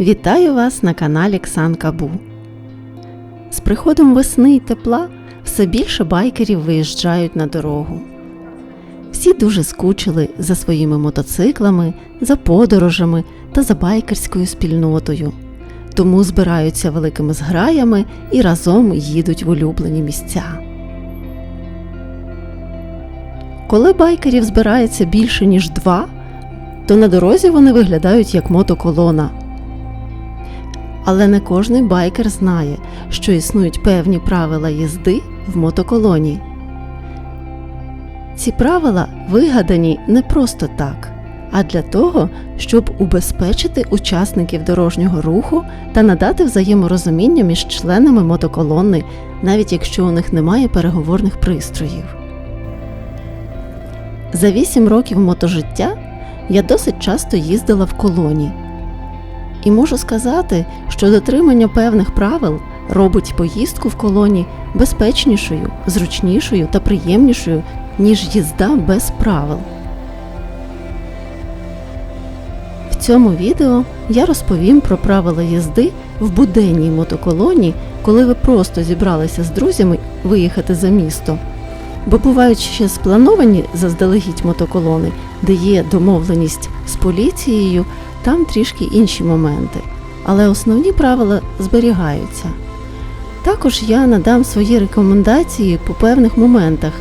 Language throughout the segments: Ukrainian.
Вітаю вас на каналі Ксан Кабу. З приходом весни й тепла все більше байкерів виїжджають на дорогу. Всі дуже скучили за своїми мотоциклами, за подорожами та за байкерською спільнотою. Тому збираються великими зграями і разом їдуть в улюблені місця. Коли байкерів збирається більше ніж два, то на дорозі вони виглядають як мотоколона. Але не кожний байкер знає, що існують певні правила їзди в мотоколоні. Ці правила вигадані не просто так, а для того, щоб убезпечити учасників дорожнього руху та надати взаєморозуміння між членами мотоколони, навіть якщо у них немає переговорних пристроїв. За 8 років мотожиття я досить часто їздила в колоні. І можу сказати, що дотримання певних правил робить поїздку в колоні безпечнішою, зручнішою та приємнішою, ніж їзда без правил. В цьому відео я розповім про правила їзди в буденній мотоколоні, коли ви просто зібралися з друзями виїхати за місто. Бо бувають ще сплановані заздалегідь мотоколони, де є домовленість з поліцією, там трішки інші моменти. Але основні правила зберігаються. Також я надам свої рекомендації по певних моментах,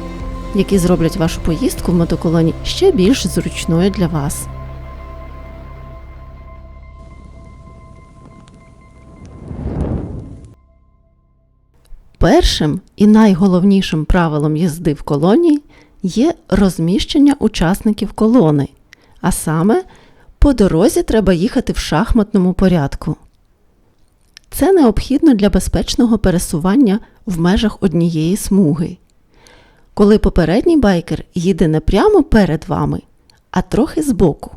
які зроблять вашу поїздку в мотоколоні ще більш зручною для вас. Першим і найголовнішим правилом їзди в колонії є розміщення учасників колони, а саме по дорозі треба їхати в шахматному порядку. Це необхідно для безпечного пересування в межах однієї смуги. Коли попередній байкер їде не прямо перед вами, а трохи збоку.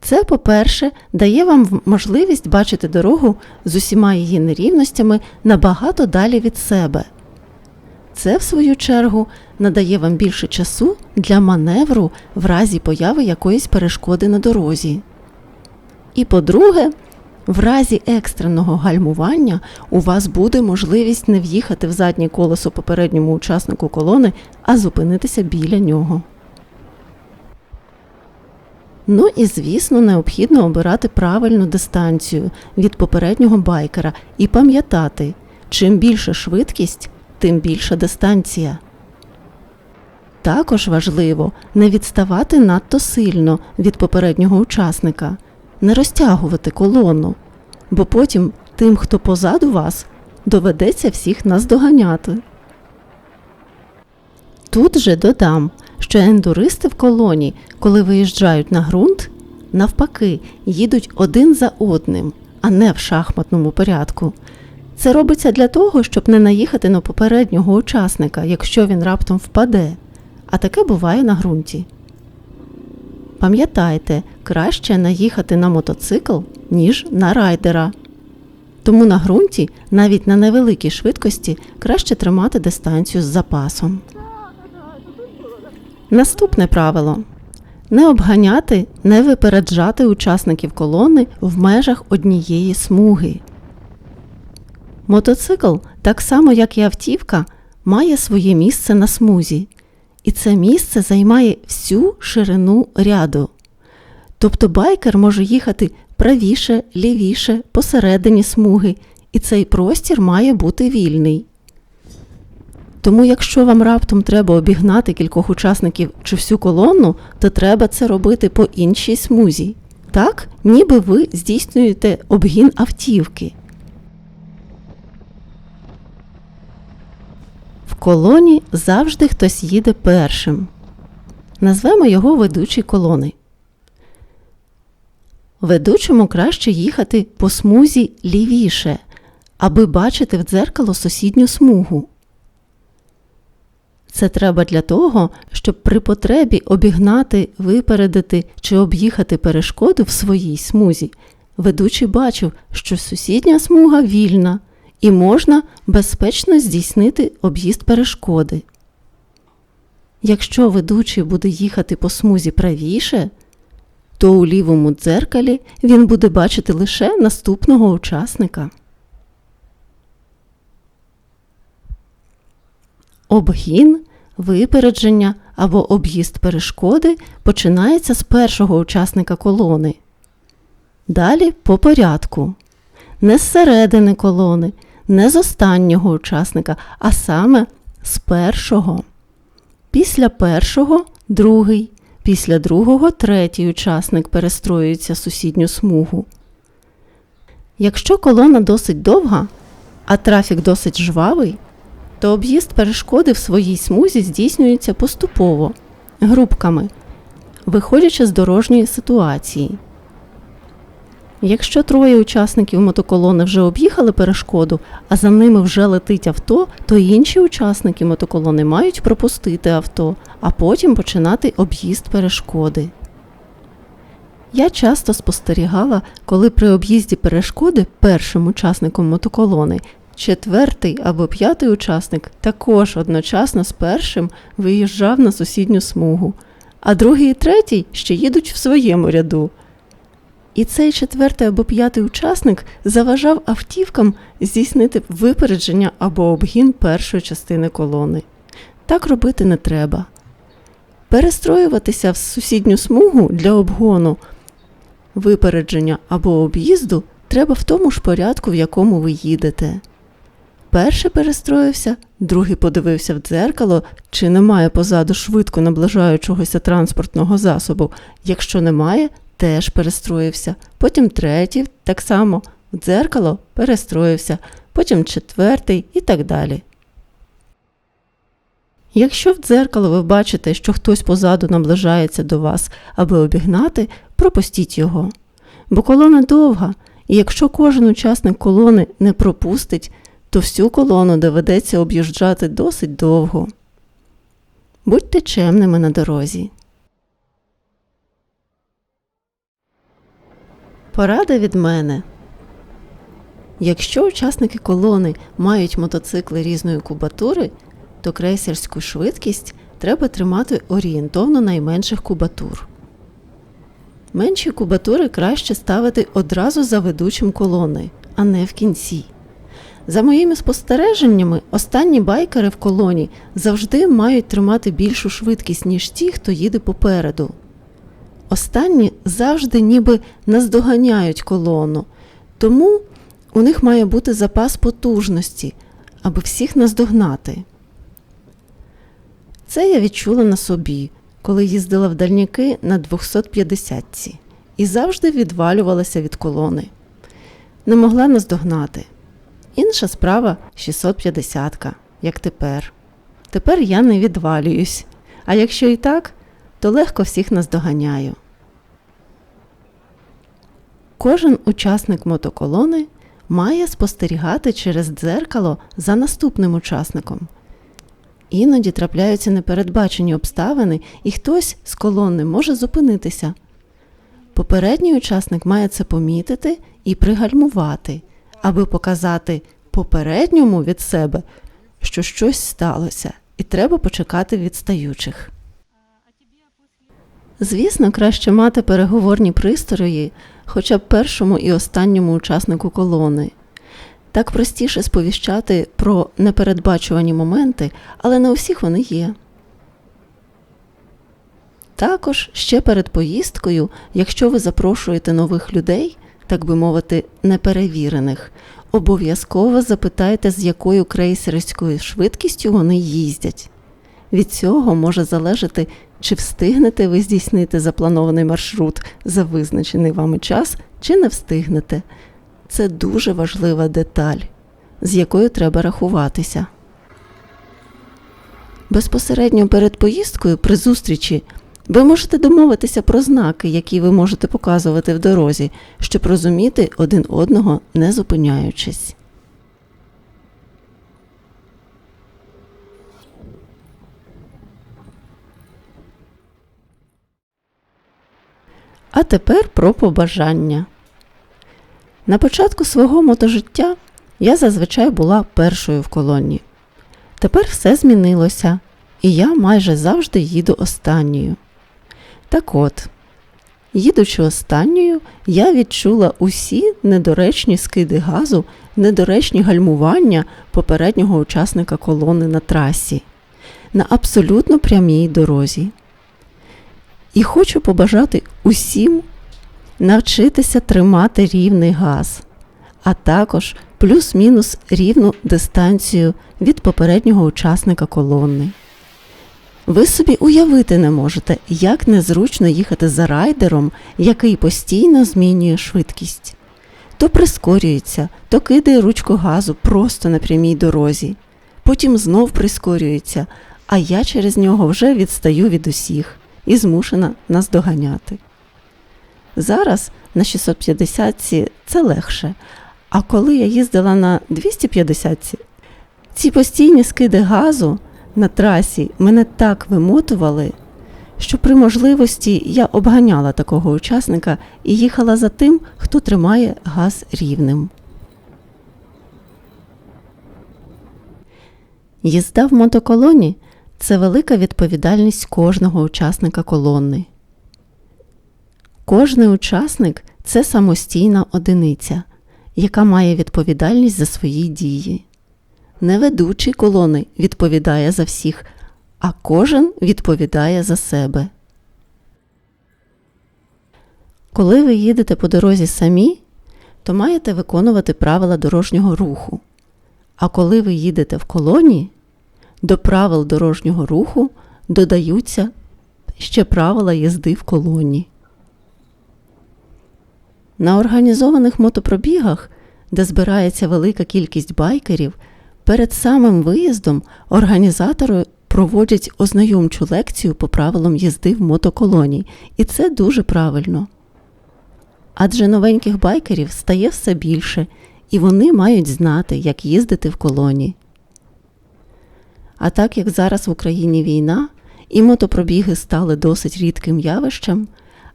Це, по-перше, дає вам можливість бачити дорогу з усіма її нерівностями набагато далі від себе. Це, в свою чергу, надає вам більше часу для маневру в разі появи якоїсь перешкоди на дорозі. І по-друге, в разі екстреного гальмування у вас буде можливість не в'їхати в заднє колесо попередньому учаснику колони, а зупинитися біля нього. Ну і звісно, необхідно обирати правильну дистанцію від попереднього байкера і пам'ятати, чим більша швидкість, тим більша дистанція. Також важливо не відставати надто сильно від попереднього учасника, не розтягувати колону, бо потім тим, хто позаду вас, доведеться всіх наздоганяти. Тут же додам, що ендуристи в колоні, коли виїжджають на ґрунт, навпаки, їдуть один за одним, а не в шахматному порядку. Це робиться для того, щоб не наїхати на попереднього учасника, якщо він раптом впаде, а таке буває на ґрунті. Пам'ятайте, краще наїхати на мотоцикл, ніж на райдера. Тому на ґрунті, навіть на невеликій швидкості, краще тримати дистанцію з запасом. Наступне правило не обганяти, не випереджати учасників колони в межах однієї смуги. Мотоцикл, так само як і автівка, має своє місце на смузі, і це місце займає всю ширину ряду. Тобто байкер може їхати правіше, лівіше, посередині смуги, і цей простір має бути вільний. Тому, якщо вам раптом треба обігнати кількох учасників чи всю колону, то треба це робити по іншій смузі. Так, ніби ви здійснюєте обгін автівки. Колоні завжди хтось їде першим. Назвемо його ведучий колони. Ведучому краще їхати по смузі лівіше, аби бачити в дзеркало сусідню смугу. Це треба для того, щоб при потребі обігнати, випередити чи об'їхати перешкоду в своїй смузі. Ведучий бачив, що сусідня смуга вільна і можна безпечно здійснити об'їзд перешкоди. Якщо ведучий буде їхати по смузі правіше, то у лівому дзеркалі він буде бачити лише наступного учасника. Обгін, випередження або об'їзд перешкоди починається з першого учасника колони. Далі по порядку. Не з середини колони, не з останнього учасника, а саме з першого. Після першого другий, після другого третій учасник перестроюється сусідню смугу. Якщо колона досить довга, а трафік досить жвавий, то об'їзд перешкоди в своїй смузі здійснюється поступово, групками, виходячи з дорожньої ситуації. Якщо троє учасників мотоколони вже об'їхали перешкоду, а за ними вже летить авто, то інші учасники мотоколони мають пропустити авто, а потім починати об'їзд перешкоди. Я часто спостерігала, коли при об'їзді перешкоди першим учасником мотоколони четвертий або п'ятий учасник також одночасно з першим виїжджав на сусідню смугу, а другий і третій ще їдуть в своєму ряду. І цей четвертий або п'ятий учасник заважав автівкам здійснити випередження або обгін першої частини колони. Так робити не треба. Перестроюватися в сусідню смугу для обгону, випередження або об'їзду треба в тому ж порядку, в якому ви їдете. Перший перестроївся, другий подивився в дзеркало, чи немає позаду швидко наближаючогося транспортного засобу. Якщо немає, теж перестроївся. Потім третій, так само в дзеркало перестроївся, потім четвертий і так далі. Якщо в дзеркало ви бачите, що хтось позаду наближається до вас, аби обігнати, пропустіть його. Бо колона довга, і якщо кожен учасник колони не пропустить, то всю колону доведеться об'їжджати досить довго. Будьте чемними на дорозі. Порада від мене. Якщо учасники колони мають мотоцикли різної кубатури, то крейсерську швидкість треба тримати орієнтовно найменших кубатур. Менші кубатури краще ставити одразу за ведучим колони, а не в кінці. За моїми спостереженнями, останні байкери в колоні завжди мають тримати більшу швидкість, ніж ті, хто їде попереду. Останні завжди ніби наздоганяють колону, тому у них має бути запас потужності, аби всіх наздогнати. Це я відчула на собі, коли їздила в дальняки на 250-ці і завжди відвалювалася від колони. Не могла наздогнати. Інша справа 650-ка, як тепер. Тепер я не відвалююсь, а якщо і так, то легко всіх наздоганяю. Кожен учасник мотоколони має спостерігати через дзеркало за наступним учасником. Іноді трапляються непередбачені обставини, і хтось з колони може зупинитися. Попередній учасник має це помітити і пригальмувати, аби показати попередньому від себе, що щось сталося, і треба почекати відстаючих. Звісно, краще мати переговорні пристрої хоча б першому і останньому учаснику колони. Так простіше сповіщати про непередбачувані моменти, але не у всіх вони є. Також ще перед поїздкою, якщо ви запрошуєте нових людей, так би мовити, неперевірених, обов'язково запитайте, з якою крейсерською швидкістю вони їздять. Від цього може залежати, чи встигнете ви здійснити запланований маршрут за визначений вами час, чи не встигнете. Це дуже важлива деталь, з якою треба рахуватися. Безпосередньо перед поїздкою при зустрічі ви можете домовитися про знаки, які ви можете показувати в дорозі, щоб розуміти один одного, не зупиняючись. А тепер про побажання. На початку свого мотожиття я зазвичай була першою в колоні. Тепер все змінилося, і я майже завжди їду останньою. Так от, Їдучи останньою, я відчула усі недоречні скиди газу, недоречні гальмування попереднього учасника колони на трасі на абсолютно прямій дорозі. І хочу побажати усім навчитися тримати рівний газ, а також плюс-мінус рівну дистанцію від попереднього учасника колони. Ви собі уявити не можете, як незручно їхати за райдером, який постійно змінює швидкість. То прискорюється, то кидає ручку газу просто на прямій дорозі, потім знов прискорюється, а я через нього вже відстаю від усіх і змушена наздоганяти. Зараз на 650-ці це легше, а коли я їздила на 250-ці, ці постійні скиди газу на трасі мене так вимотували, що при можливості я обганяла такого учасника і їхала за тим, хто тримає газ рівним. Їзда в мотоколоні це велика відповідальність кожного учасника колони. Кожний учасник це самостійна одиниця, яка має відповідальність за свої дії. Не ведучий колони відповідає за всіх, а кожен відповідає за себе. Коли ви їдете по дорозі самі, то маєте виконувати правила дорожнього руху. А коли ви їдете в колоні, до правил дорожнього руху додаються ще правила їзди в колоні. На організованих мотопробігах, де збирається велика кількість байкерів, перед самим виїздом організатори проводять ознайомчу лекцію по правилам їзди в мотоколоні, і це дуже правильно. Адже новеньких байкерів стає все більше, і вони мають знати, як їздити в колоні. А так як зараз в Україні війна і мотопробіги стали досить рідким явищем,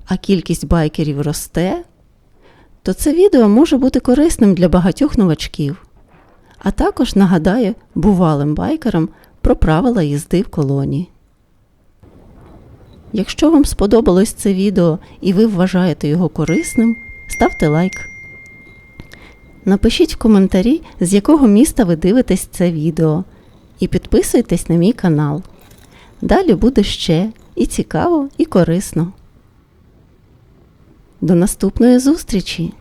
а кількість байкерів росте, то це відео може бути корисним для багатьох новачків, а також нагадає бувалим байкерам про правила їзди в колоні. Якщо вам сподобалось це відео і ви вважаєте його корисним, ставте лайк. Напишіть в коментарі, з якого міста ви дивитесь це відео, і підписуйтесь на мій канал. Далі буде ще і цікаво, і корисно. До наступної зустрічі!